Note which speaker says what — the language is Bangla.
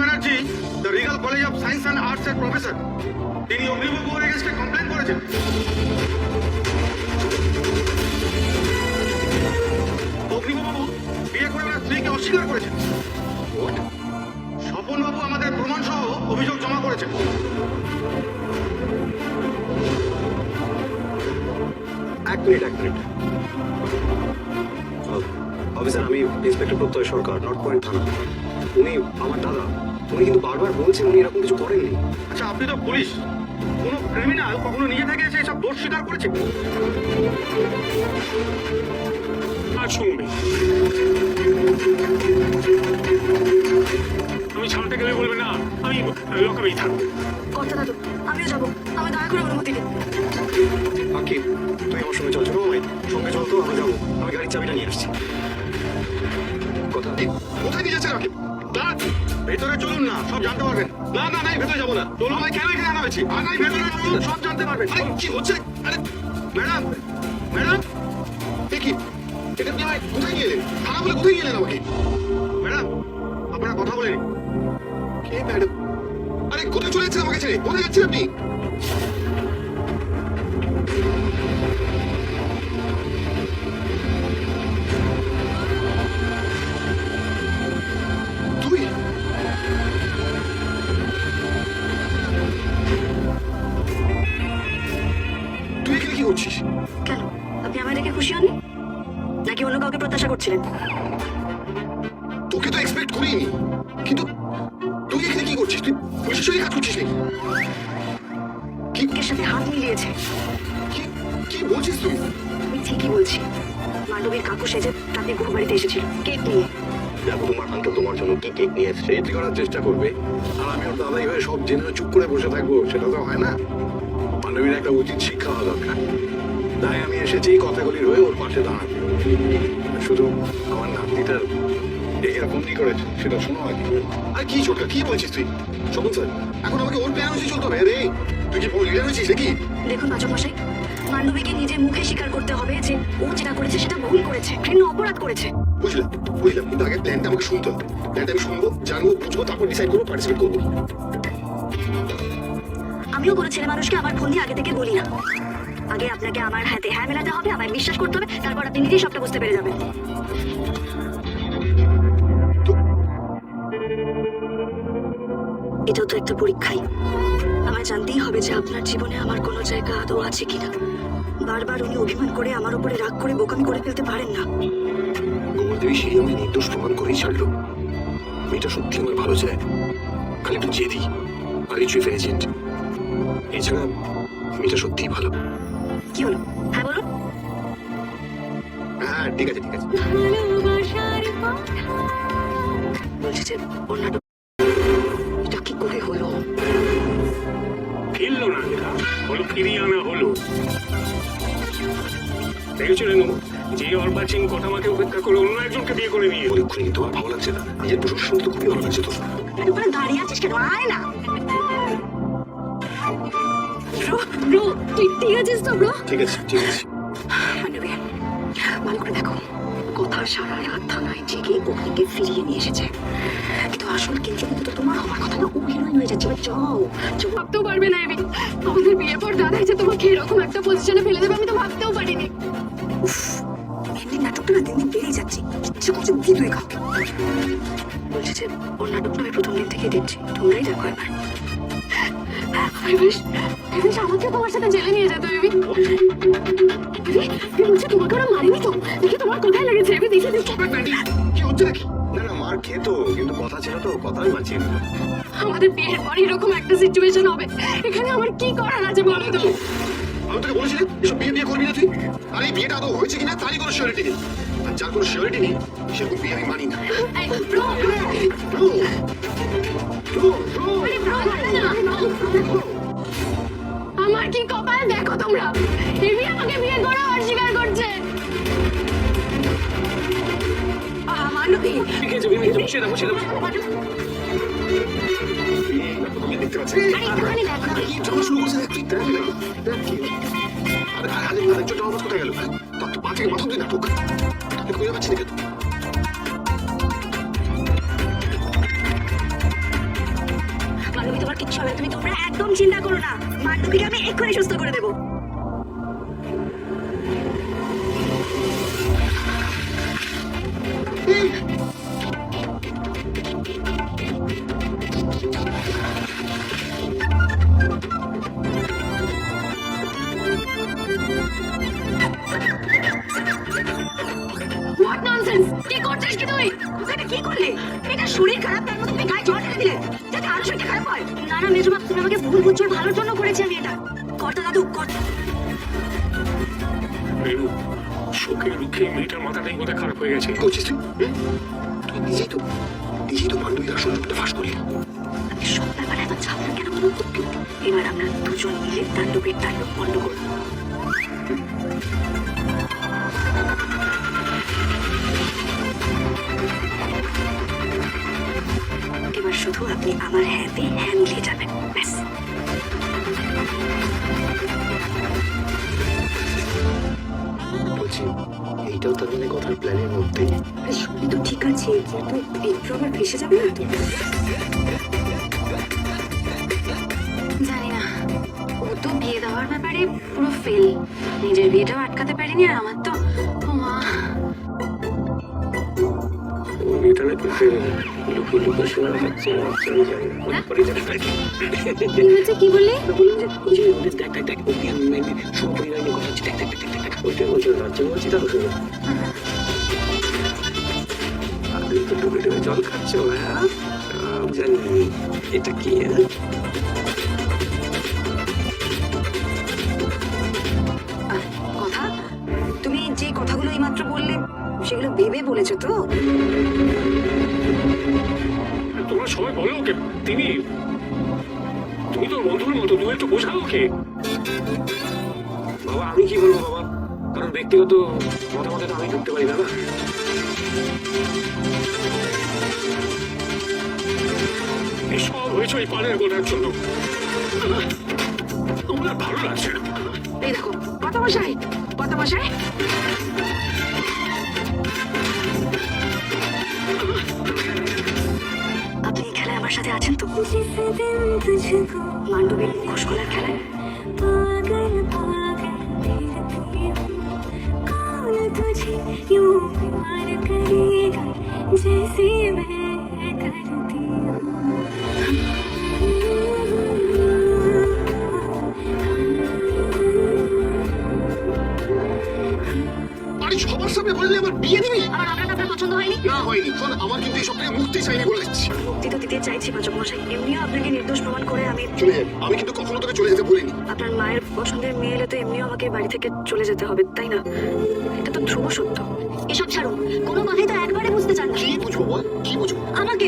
Speaker 1: Banerjee the regal college of science and arts এর প্রফেসর তিনি অগ্নিবাবুর এগেনস্টে কমপ্লেন করেছেন। অগ্নিবাবু বিয়ে করে ওনার স্ত্রীকে অস্বীকার করেছেন স্বপনবাবু আমাদের প্রমাণ সহ অভিযোগ জমা করেছেন।
Speaker 2: এক মিনিট এক মিনিট। অফিসার, আমি ইন্সপেক্টর প্রত্যয় সরকার নর্থ পয়েন্ট থানা। উনি আমার দাদা। উনি কিন্তু বারবার বলছেন উনি এরকম কিছু করেননি।
Speaker 1: আচ্ছা আপনি তো পুলিশ। কোনো ক্রিমিনাল কখনো নিজে থেকে এসে এসব দোষ স্বীকার করেছে?
Speaker 3: আর শুনবে আমি ছাড়তে গেলে বলবে না আমি লকাবেই থাকব।
Speaker 4: কর্তা দাদু আমিও যাব। আমি দয়া করে অনুমতি দিন।
Speaker 2: বাকি তুই আমার সঙ্গে চল চলো ভাই সঙ্গে চল তো আমরা যাব। আমি গাড়ির চাবিটা নিয়ে আসছি কথা
Speaker 1: কোথায় নিয়ে যাচ্ছেন আমাকে দাঁড়ান। ভেতরে চলুন না, সব জানতে পারবেন। না না নাই ভেতরে যাব না। চলুন ভাই কেন এখানে আনা হয়েছে আর নাই ভেতরে সব জানতে পারবেন। আরে, কি হচ্ছে? আরে, ম্যাডাম ম্যাডাম দেখি এটা কি আমায় কোথায় গেলেন থানা বলে কোথায় গেলেন আমাকে? ম্যাডাম, আপনারা কথা বলেন কে ম্যাডাম? আরে, কোথায় চলে যাচ্ছেন আমাকে ছেড়ে? কোথায় যাচ্ছেন আপনি? করছিস
Speaker 4: কেন? আপনি আমার দেখে খুশি হননি? নাকি অন্য কাউকে প্রত্যাশা করছিলেন?
Speaker 1: তোকে তো এক্সপেক্ট করিনি। কিন্তু তুই এখানে কি করছিস? তুই পুলিশের সঙ্গে কাজ করছিস নাকি?
Speaker 4: সাথে হাত মিলিয়েছে?
Speaker 1: কি বলছিস তুই?
Speaker 4: আমি ঠিকই বলছি। মান্ডবীর কাকু সেজে তাদের বহু বাড়িতে এসেছিল। কেক নিয়ে।
Speaker 2: দেখো তোমার আঙ্কেল তোমার জন্য কি কেক নিয়ে এসছে। এটি করার চেষ্টা করবে। আর আমি ওর দাদাই হয়ে সব জেনে চুপ করে বসে থাকব সেটা তো হয় না। মানবীর একটা উচিত শিক্ষা হওয়া দরকার। তাই আমি এসেছি কথাগুলির হয়ে ওর পাশে দাঁড়াতে। শুধু আমার নাতনিটার এরকম কি করেছে সেটা শোনো আগে।
Speaker 1: আর কি ছোটকা কি বলছিস তুই? শকুন স্যার এখন আমাকে ওর প্ল্যান অনুযায়ী চলতে হবে। রে তুই কি পুরো লিডার হয়েছিস নাকি?
Speaker 4: দেখুন পাচক মশাই মান্ডবীকে নিজের মুখে স্বীকার করতে হবে যে ও যেটা করেছে সেটা ভুল করেছে ঘৃণ্য অপরাধ করেছে।
Speaker 1: বুঝলাম বুঝলাম। কিন্তু আগে প্ল্যানটা আমাকে শুনতে হবে। প্ল্যানটা আমি শুনব জানব বুঝব তারপর ডিসাইড করব পার্টিসিপেট করব।
Speaker 4: আমিও কোনো ছেলে মানুষকে আমার ফোন দিয়ে আগে থেকে বলি না। আগে আপনাকে আমার হাতে হ্যাঁ মেলাতে হবে, আমায় বিশ্বাস করতে হবে, তারপর আপনি নিজেই সবটা বুঝতে পেরে যাবেন। এটাও তো একটা পরীক্ষাই। আমায় জানতেই হবে যে আপনার জীবনে আমার কোনো জায়গা আদৌ আছে কিনা। বারবার উনি অভিমান করে আমার উপরে রাগ করে বোকামি করে ফেলতে পারেন না।
Speaker 2: দেবী সেই আমি নির্দোষ প্রমাণ করেই ছাড়লো। মেয়েটা সত্যি আমার ভালো চায়। খালি একটু জেদি আর কিছুই এজেন্ট এছাড়া মেয়েটা সত্যিই ভালো।
Speaker 4: কি হলো হ্যাঁ বলুন
Speaker 1: হ্যাঁ ঠিক আছে ঠিক আছে।
Speaker 4: বলছি যে ওর নাটক এটা কি করে হলো?
Speaker 3: ফিরলো না এরা হলো ফিরিয়ে আনা হলো। দেখেছ রেনু? যে অর্বাচীন কথা আমাকে উপেক্ষা করে অন্য একজনকে বিয়ে করে নিয়ে।
Speaker 2: পরীক্ষণ কিন্তু আমার ভালো লাগছে না? নিজের প্রশংসা শুনতে তো খুবই ভালো লাগছে তোর।
Speaker 4: দাঁড়িয়ে আছিস কেন? আয় না। ব্রো ব্রো তুই ঠিক আছিস তো ব্রো?
Speaker 2: ঠিক আছে ঠিক আছে।
Speaker 4: মানবী ভালো করে দেখো। কথার সারায় হাত থানায় জেগে অগ্নিকে ফিরিয়ে নিয়ে এসেছে। কিন্তু আসল কিন্তু তো তোমার হওয়ার কথা না? ও হিরোইন হয়ে যাচ্ছে এবার যাও। যাও
Speaker 5: ভাবতেও পারবে না এমনি আমাদের বিয়ের পর দাদাই যে তোমাকে এরকম একটা পজিশনে ফেলে দেবে আমি তো ভাবতেও পারিনি।
Speaker 4: উফ এমনি নাটকটা না দিন দিন বেড়েই যাচ্ছে। কিচ্ছু করছে দিয়ে তুই কাউকে বলছে যে ওর নাটকটা আমি প্রথম দিন থেকেই দেখছি। তোমরাই দেখো এবার।
Speaker 5: বেশ বেশ আমাকে তোমার সাথে জেলে নিয়ে যেত বেবি বলছে তোমাকে ওরা মারেনি তো? দেখি তোমার কোথায় লেগেছে? এবার দেখি দেখি
Speaker 1: কি হচ্ছে নাকি?
Speaker 2: না না মার খেত কিন্তু কথা ছিল তো কথাই বাঁচিয়ে নিল।
Speaker 5: আমাদের বিয়ের পর এরকম একটা সিচুয়েশন হবে। এখানে আমার কি করার আছে বলো তো?
Speaker 1: আমি তোকে বলেছিলাম এসব বিয়ে বিয়ে করবি না তুই? আর এই বিয়েটা আদৌ হয়েছে কিনা তারই কোনো শিওরিটি নেই। আর যার কোনো শিওরিটি নেই সেরকম বিয়ে আমি মানি না।
Speaker 5: আমার কি কপাল দেখো তোমরা? এমনি আমাকে বিয়ে করে অস্বীকার করছে।
Speaker 4: মানবী!
Speaker 2: ঠিক আছে দাও দাও
Speaker 1: দেখতে পাচ্ছি? কি শুরু করছে আরে আরে আরে ছোট আওয়াজ কোথায় গেল? তোর তো মাথা অব্দি নাটক। oluyor açılıyor. মানবী তোমার কিচ্ছু
Speaker 4: হবে তুমি তোমরা একদম চিন্তা করো না মানবীকে আমি এক্ষুনি সুস্থ করে দেবো শরীর খারাপ তার মধ্যে তুমি গায়ে জল ঢেলে দিলে যাতে আরও শরীরটা খারাপ হয়। না না মেজমা তুমি আমাকে ভুল বুঝছ ভালোর জন্য করেছি আমি এটা। কর্তা দাদু কর্তা
Speaker 3: রেনু শোকের দুঃখে মেয়েটার মাথাটাই বোধহয় খারাপ হয়ে গেছে।
Speaker 1: করছিস তুই? তুই নিজেই তো নিজেই তো পাণ্ডবীর আসল রূপটা ফাঁস করলি।
Speaker 4: আমি সব ব্যাপারে এত ঝামেলা কেন এবার আমরা দুজন মিলে তাণ্ডবের তাণ্ডব বন্ধ করব। শুধু আপনি আমার হ্যাঁতে হ্যাঁ মিলিয়ে যাবেন ব্যাস।
Speaker 1: বলছি এইটাও তার মানে কথার প্ল্যানের মধ্যে।
Speaker 4: সবই তো ঠিক আছে কিন্তু একটু আবার ভেসে যাবে না তো?
Speaker 5: জানি না। ও তো বিয়ে দেওয়ার ব্যাপারে পুরো ফেল নিজের বিয়েটাও আটকাতে পারিনি আর আমার তো ও মা
Speaker 3: মেয়েটা নিয়ে কথা হচ্ছে দেখ দেখ দেখ দেখ দেখ ওইটা ওই যে রাজ্য বলছি তার শুনে আপনি তো জল হ্যাঁ এটা কি হ্যাঁ
Speaker 4: তুমি যে কথাগুলো এইমাত্র বললে, সেগুলো ভেবে বলেছ তো?
Speaker 3: সবাই বলো ওকে। তিনি তুমি তো বন্ধুর মতো, তুমি একটু বোঝাও ওকে। বাবা, আমি কি বলব বাবা? কারণ ব্যক্তিগত মতামতে তো আমি ঢুকতে পারি না সব হয়েছে ওই পানের গোটার জন্য। আমার ভালো লাগছে
Speaker 4: এই দেখো পাতা মশাই কথা মশাই সাথে আছেন তো মান্ডবীর ঘোষকলার খেলায়
Speaker 6: पागल पागल फिरती हूँ कौन तुझे यूं प्यार करेगा जैसे मैं
Speaker 4: পছন্দ হয়নি?
Speaker 1: না হয়নি। শোন আমার কিন্তু এসব থেকে মুক্তি চাইনি বলে দিচ্ছি।
Speaker 4: মুক্তি তো দিতে চাইছি পাচক মশাই। এমনিও আপনাকে নির্দোষ প্রমাণ করে আমি
Speaker 1: চলে যাবি। আমি কিন্তু কখনো তোকে চলে যেতে বলিনি।
Speaker 4: আপনার মায়ের পছন্দের মেয়ে এলে তো এমনিও আমাকে বাড়ি থেকে চলে যেতে হবে তাই না? এটা তো ধ্রুব সত্য। এসব ছাড়ুন কোনো কথাই তো একবারে বুঝতে চান না।
Speaker 1: কি বুঝব বল? কি বুঝব?
Speaker 4: আমাকে